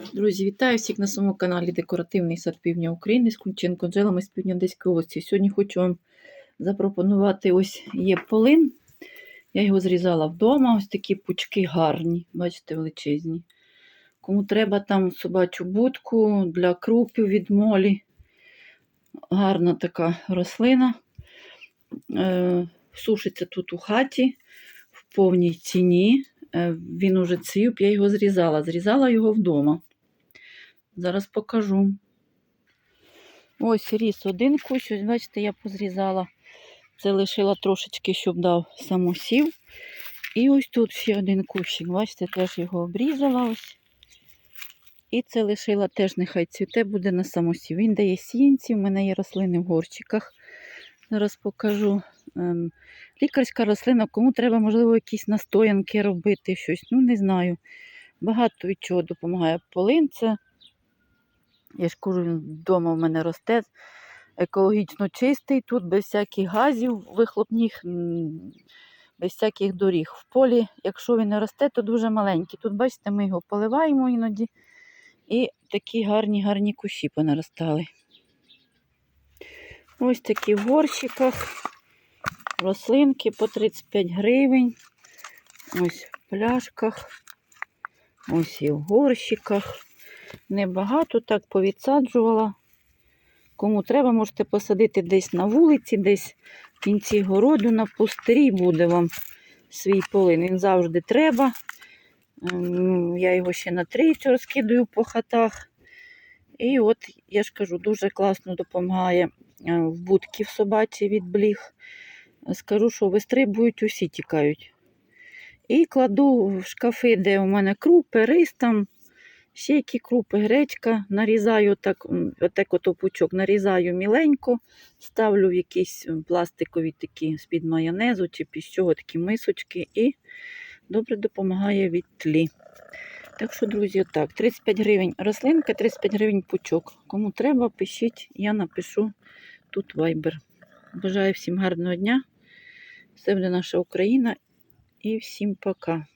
Друзі, вітаю всіх на своєму каналі Декоративний сад Півдня України з Кунченко Джелами з Півдня Одеської області. Сьогодні хочу вам запропонувати ось є полин. Я його зрізала вдома. Ось такі пучки гарні, бачите, величезні. Кому треба там собачу будку для крупів від молі. Гарна така рослина. Е, сушиться тут у хаті в повній ціні. Е, Він уже цвів, я його зрізала. Зрізала його вдома. Зараз покажу. Ось ріс один кущ, ось бачите, я позрізала. Це лишила трошечки, щоб дав самосів. І ось тут ще один кущик, бачите, теж його обрізала ось. І це лишила теж, нехай цвіте буде на самосів. Він дає сінці, в мене є рослини в горщиках. Зараз покажу. Ем, лікарська рослина, кому треба, можливо, якісь настоянки робити, щось. Ну, не знаю. Багато від чого допомагає полин. Це я ж кажу, вдома в мене росте. Екологічно чистий, тут без всяких газів вихлопних, без всяких доріг. В полі, якщо він не росте, то дуже маленький. Тут, бачите, ми його поливаємо іноді. І такі гарні, гарні кущі понаростали. Ось такі в горщиках. Рослинки по 35 гривень. Ось в пляшках. Ось і в горщиках. Небагато так повідсаджувала. Кому треба, можете посадити десь на вулиці, десь в кінці городу, на пустирі буде вам свій полин. Він завжди треба. Ем, Я його ще на трійцю розкидаю по хатах. І от, я ж кажу, дуже класно допомагає е, в будки в собаці від бліг. Скажу, що вистрибують, усі тікають. І кладу в шкафи, де у мене крупи, рис там, ще які крупи, гречка. Нарізаю так, отак от пучок нарізаю міленько, ставлю в якісь пластикові такі з-під майонезу чи під чого такі мисочки і добре допомагає від тлі. Так що, друзі, отак, 35 гривень рослинка, 35 гривень пучок. Кому треба, пишіть, я напишу тут вайбер. Бажаю всім гарного дня. Все буде наша Україна. І всім пока.